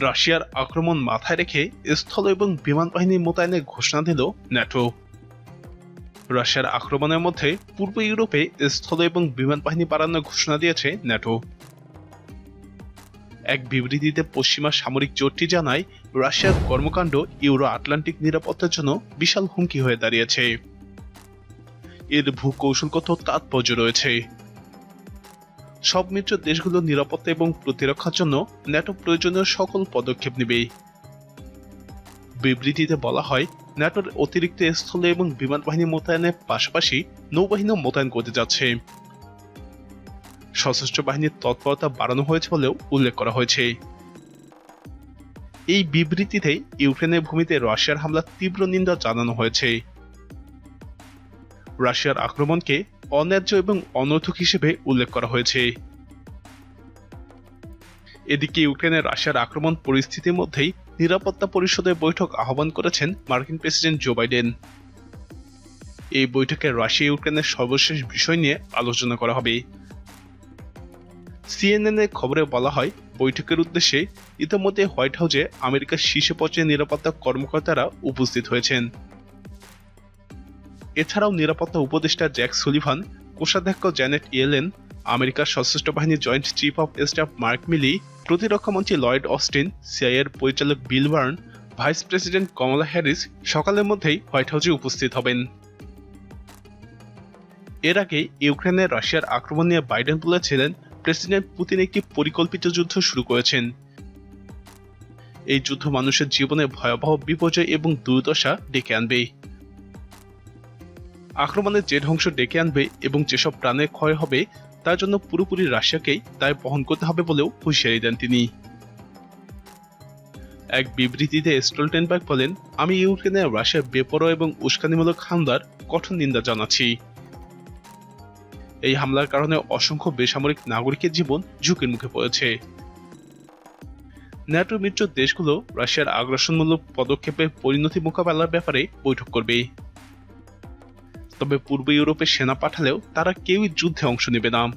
রাশিয়ার আক্রমণ মাথায় রেখে স্থল এবং বিমান বাহিনী মোতায়েনের ঘোষণা দিল ন্যাটো। রাশিয়ার আক্রমণের মধ্যে পূর্ব ইউরোপে স্থল এবং বিমান বাহিনী বাড়ানোর ঘোষণা দিয়েছে ন্যাটো। এক বিবৃতিতে পশ্চিমা সামরিক জোটটি জানায়, রাশিয়ার কর্মকাণ্ড ইউরো আটলান্টিক নিরাপত্তার জন্য বিশাল হুমকি হয়ে দাঁড়িয়েছে। এর ভূকৌশলগত তাৎপর্য রয়েছে। সব মিত্র দেশগুলোর নিরাপত্তা এবং প্রতিরক্ষার জন্য ন্যাটো প্রয়োজনীয় সকল পদক্ষেপ নেবে। বিবৃতিতে বলা হয়, ন্যাটোর অতিরিক্ত স্থলে এবং বিমান বাহিনী মোতায়েনের পাশাপাশি নৌবাহিনীও মোতায়েন করতে যাচ্ছে। সশস্ত্র বাহিনীর তৎপরতা বাড়ানো হয়েছে বলেও উল্লেখ করা হয়েছে। এই বিবৃতিতে ইউক্রেনের ভূমিতে রাশিয়ার হামলার তীব্র নিন্দা জানানো হয়েছে। রাশিয়ার আক্রমণকে অন্যায্য এবং অনর্থক হিসেবে উল্লেখ করা হয়েছে। এদিকে ইউক্রেনের রাশিয়ার আক্রমণ পরিস্থিতির মধ্যেই নিরাপত্তা পরিষদের বৈঠক আহ্বান করেছেন মার্কিন প্রেসিডেন্ট জো বাইডেন। এই বৈঠকে রাশিয়া ইউক্রেনের সর্বশেষ বিষয় নিয়ে আলোচনা করা হবে। সিএনএন এর খবরে বলা হয়, বৈঠকের উদ্দেশ্যে ইতিমধ্যে হোয়াইট হাউসে আমেরিকার শীর্ষ পর্যায়ের নিরাপত্তা কর্মকর্তারা উপস্থিত হয়েছেন। এছাড়াও নিরাপত্তা উপদেষ্টা জ্যাক সুলিভান, কোষাধ্যক্ষ জ্যানেট ইয়েলেন, আমেরিকার সশস্ত্র বাহিনীর joint chief of staff Mark Milley প্রতিরক্ষামন্ত্রী লয়েড অস্টিন, সিআইএর পরিচালক Bill Burns, vice president Kamala Harris সকালের মধ্যেই হোয়াইট হাউসে উপস্থিত হবেন। এর আগে ইউক্রেনে রাশিয়ার আক্রমণ নিয়ে বাইডেন বলেছিলেন, প্রেসিডেন্ট পুতিন একটি পরিকল্পিত যুদ্ধ শুরু করেছেন। এই যুদ্ধ মানুষের জীবনে ভয়াবহ বিপর্যয় এবং দুর্দশা ডেকে আনবে। আক্রমণের যে ধ্বংস ডেকে আনবে এবং যেসব প্রাণের ক্ষয় হবে, তার জন্য পুরোপুরি রাশিয়াকেই দায় বহন করতে হবে বলেও হুঁশিয়ারি দেন তিনি। এক বিবৃতিতে স্টোলটেনবার্গ বলেন, আমি ইউক্রেনে রাশিয়ার বেপরোয়া এবং উস্কানিমূলক হামলার কঠোর নিন্দা জানাচ্ছি। এই হামলার কারণে অসংখ্য বেসামরিক নাগরিকের জীবন ঝুঁকির মুখে পড়েছে। ন্যাটো মিত্র দেশগুলো রাশিয়ার আগ্রাসনমূলক পদক্ষেপের পরিণতি মোকাবেলার ব্যাপারে বৈঠক করবে। তবে পূর্ব ইউরোপে সেনা পাঠালেও তারা কেউই যুদ্ধে অংশ নেবে না।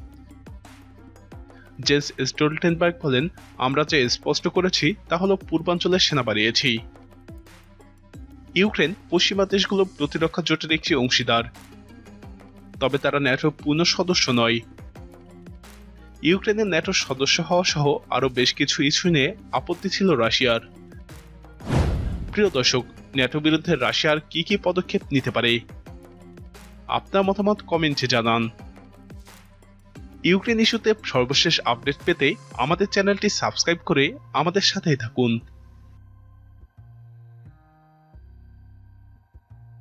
জেন্স স্টোলটেনবার্গ বলেন, আমরা যে স্পষ্ট করেছি, তা হল পূর্বাঞ্চলে সেনা বাড়িয়েছি। ইউক্রেন পশ্চিমা দেশগুলো প্রতিরক্ষা জোটের একটি অংশীদার। তবে তারা ন্যাটোর পূর্ণ সদস্য নয়। ইউক্রেনের ন্যাটোর সদস্য হওয়া সহ আরও বেশ কিছু ইস্যু নিয়ে আপত্তি ছিল রাশিয়ার। প্রিয় দর্শক, ন্যাটো বিরুদ্ধে রাশিয়ার কি কি পদক্ষেপ নিতে পারে? আপনার মতামত কমেন্টে জানান। ইউক্রেন ইস্যুতে সর্বশেষ আপডেট পেতে আমাদের চ্যানেলটি সাবস্ক্রাইব করে আমাদের সাথেই থাকুন।